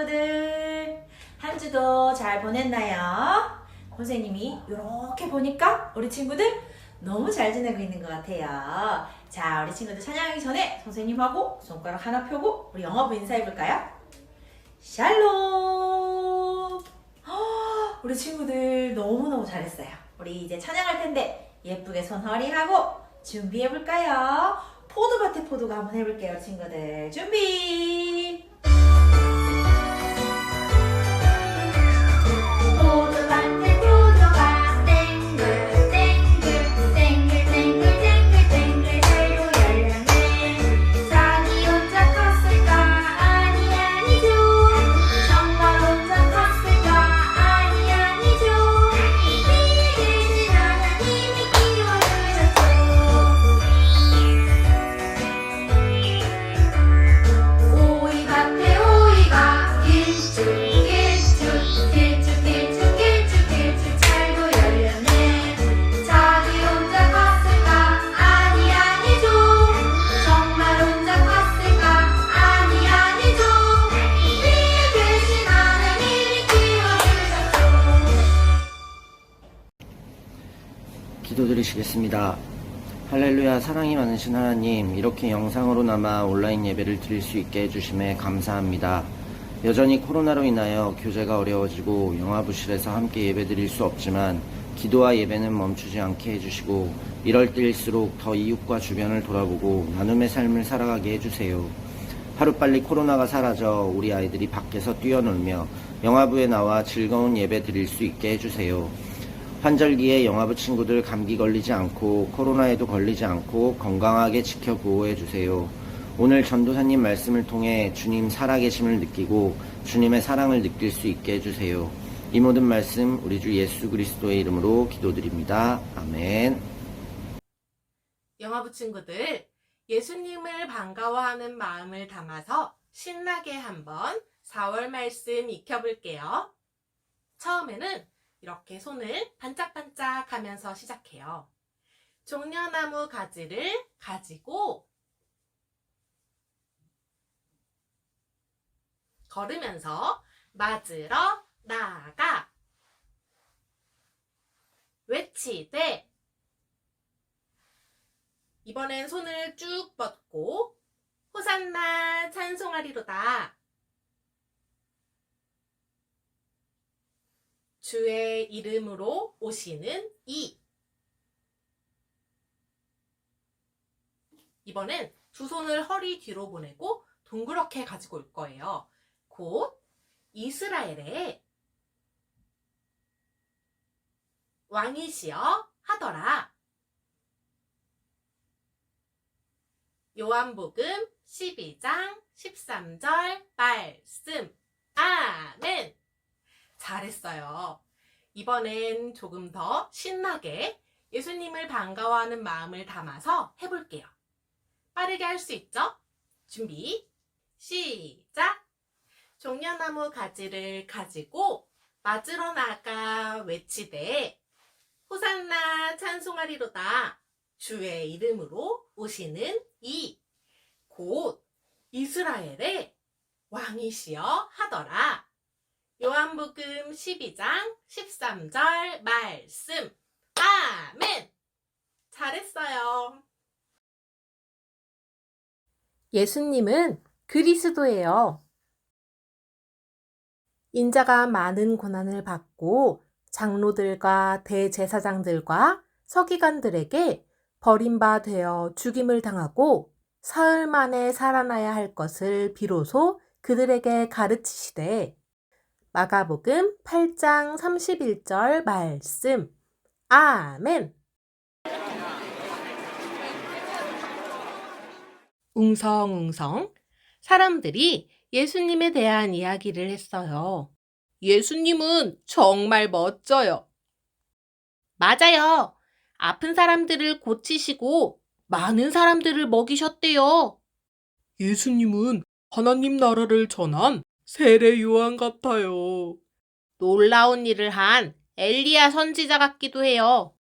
친구들. 한 주도 잘 보냈나요? 선생님이 이렇게 보니까 우리 친구들 너무 잘 지내고 있는 것 같아요. 자, 우리 친구들 찬양하기 전에 선생님하고 손가락 하나 펴고 우리 영화부 인사해볼까요? 샬롬! 헉, 우리 친구들 너무너무 잘했어요. 우리 이제 찬양할 텐데 예쁘게 손 허리하고 준비해볼까요? 포도밭의 포도가 한번 해볼게요, 친구들. 준비! 기도드리시겠습니다. 할렐루야 사랑이 많으신 하나님 이렇게 영상으로나마 온라인 예배를 드릴 수 있게 해주심에 감사합니다. 여전히 코로나로 인하여 교제가 어려워지고 영화부실에서 함께 예배 드릴 수 없지만 기도와 예배는 멈추지 않게 해주시고 이럴 때일수록 더 이웃과 주변을 돌아보고 나눔의 삶을 살아가게 해주세요. 하루빨리 코로나가 사라져 우리 아이들이 밖에서 뛰어놀며 영화부에 나와 즐거운 예배 드릴 수 있게 해주세요. 환절기에 영화부 친구들 감기 걸리지 않고 코로나에도 걸리지 않고 건강하게 지켜 보호해 주세요. 오늘 전도사님 말씀을 통해 주님 살아계심을 느끼고 주님의 사랑을 느낄 수 있게 해주세요. 이 모든 말씀 우리 주 예수 그리스도의 이름으로 기도드립니다. 아멘. 영화부 친구들, 예수님을 반가워하는 마음을 담아서 신나게 한번 4월 말씀 익혀볼게요. 처음에는 이렇게 손을 반짝반짝 하면서 시작해요. 종려나무 가지를 가지고 걸으면서 맞으러 나가 외치되 이번엔 손을 쭉 뻗고 호산나 찬송하리로다. 주의 이름으로 오시는 이. 이번엔 두 손을 허리 뒤로 보내고 동그랗게 가지고 올 거예요. 곧 이스라엘의 왕이시여 하더라. 요한복음 12장 13절 말씀. 아멘. 잘했어요. 이번엔 조금 더 신나게 예수님을 반가워하는 마음을 담아서 해볼게요. 빠르게 할 수 있죠? 준비, 시작! 종려나무 가지를 가지고 맞으러 나가 외치되 호산나 찬송하리로다. 주의 이름으로 오시는 이. 곧 이스라엘의 왕이시여 하더라. 요한복음 12장 13절 말씀. 아멘! 잘했어요. 예수님은 그리스도예요. 인자가 많은 고난을 받고 장로들과 대제사장들과 서기관들에게 버림바 되어 죽임을 당하고 사흘 만에 살아나야 할 것을 비로소 그들에게 가르치시되 마가복음 8장 31절 말씀. 아멘. 웅성웅성 사람들이 예수님에 대한 이야기를 했어요. 예수님은 정말 멋져요. 맞아요. 아픈 사람들을 고치시고 많은 사람들을 먹이셨대요. 예수님은 하나님 나라를 전한 세례 요한 같아요. 놀라운 일을 한 엘리야 선지자 같기도 해요.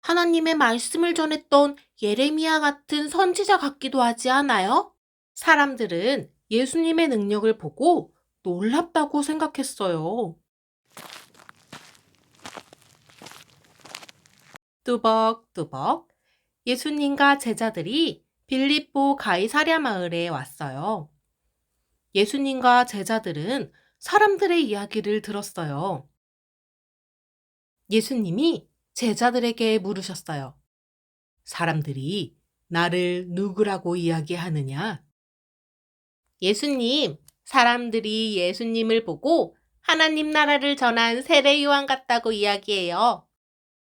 하나님의 말씀을 전했던 예레미야 같은 선지자 같기도 하지 않아요? 사람들은 예수님의 능력을 보고 놀랍다고 생각했어요. 뚜벅뚜벅 예수님과 제자들이 빌립보 가이사랴 마을에 왔어요. 예수님과 제자들은 사람들의 이야기를 들었어요. 예수님이 제자들에게 물으셨어요. 사람들이 나를 누구라고 이야기하느냐? 예수님, 사람들이 예수님을 보고 하나님 나라를 전한 세례 요한 같다고 이야기해요.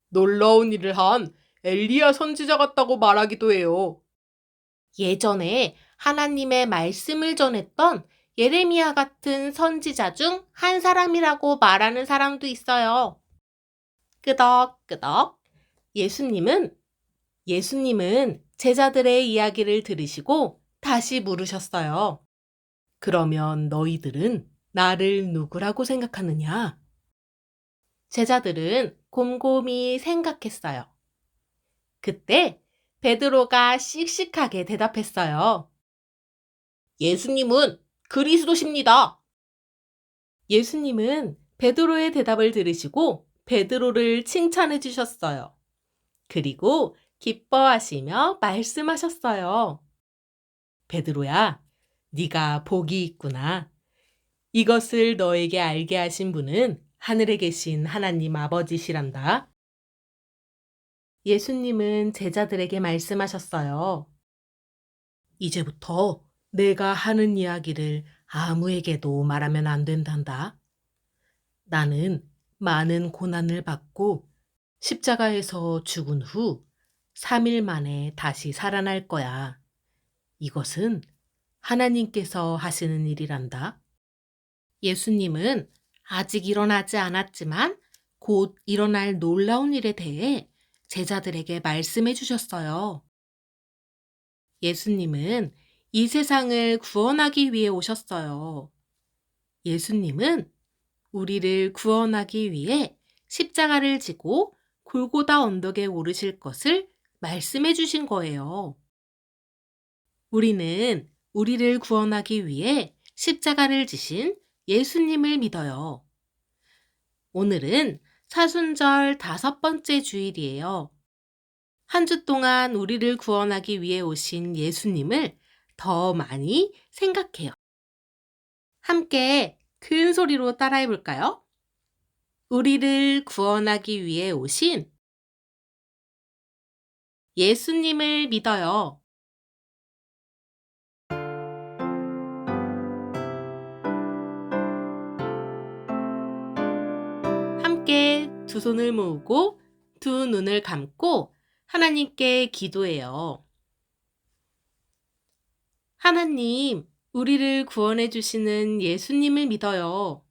놀라운 일을 한 엘리야 선지자 같다고 말하기도 해요. 예전에 하나님의 말씀을 전했던 예레미야 같은 선지자 중 한 사람이라고 말하는 사람도 있어요. 끄덕끄덕. 예수님은 예수님은 제자들의 이야기를 들으시고 다시 물으셨어요. 그러면 너희들은 나를 누구라고 생각하느냐? 제자들은 곰곰이 생각했어요. 그때 베드로가 씩씩하게 대답했어요. 예수님은 그리스도십니다. 예수님은 베드로의 대답을 들으시고 베드로를 칭찬해 주셨어요. 그리고 기뻐하시며 말씀하셨어요. 베드로야, 네가 복이 있구나. 이것을 너에게 알게 하신 분은 하늘에 계신 하나님 아버지시란다. 예수님은 제자들에게 말씀하셨어요. 이제부터 내가 하는 이야기를 아무에게도 말하면 안 된단다. 나는 많은 고난을 받고 십자가에서 죽은 후 3일 만에 다시 살아날 거야. 이것은 하나님께서 하시는 일이란다. 예수님은 아직 일어나지 않았지만 곧 일어날 놀라운 일에 대해 제자들에게 말씀해 주셨어요. 예수님은 이 세상을 구원하기 위해 오셨어요. 예수님은 우리를 구원하기 위해 십자가를 지고 골고다 언덕에 오르실 것을 말씀해 주신 거예요. 우리는 우리를 구원하기 위해 십자가를 지신 예수님을 믿어요. 오늘은 사순절 다섯 번째 주일이에요. 한 주 동안 우리를 구원하기 위해 오신 예수님을 더 많이 생각해요. 함께 큰 소리로 따라해 볼까요? 우리를 구원하기 위해 오신 예수님을 믿어요. 함께 두 손을 모으고 두 눈을 감고 하나님께 기도해요. 하나님, 우리를 구원해 주시는 예수님을 믿어요.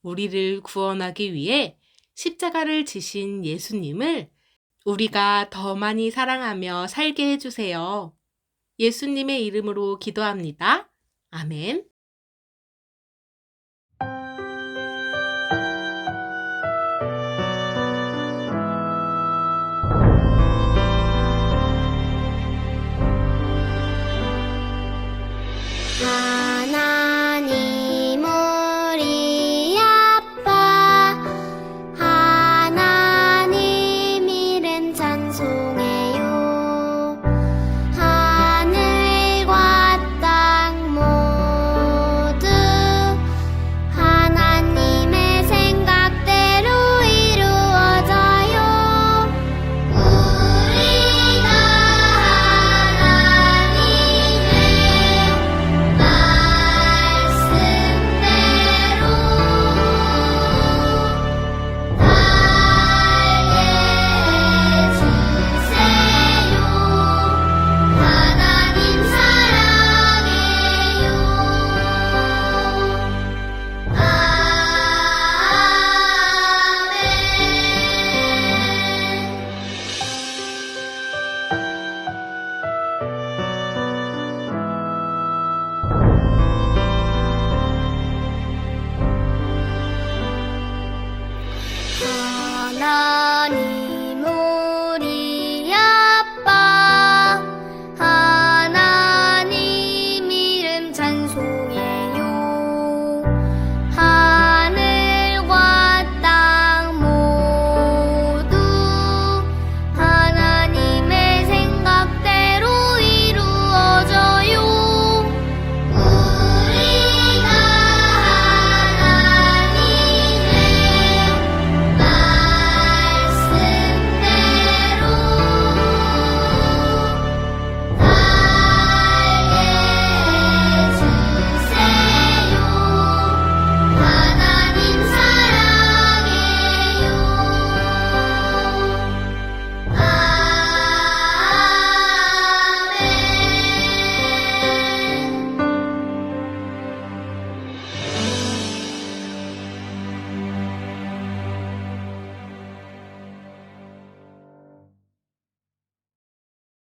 우리를 구원하기 위해 십자가를 지신 예수님을 우리가 더 많이 사랑하며 살게 해주세요. 예수님의 이름으로 기도합니다. 아멘. Música 何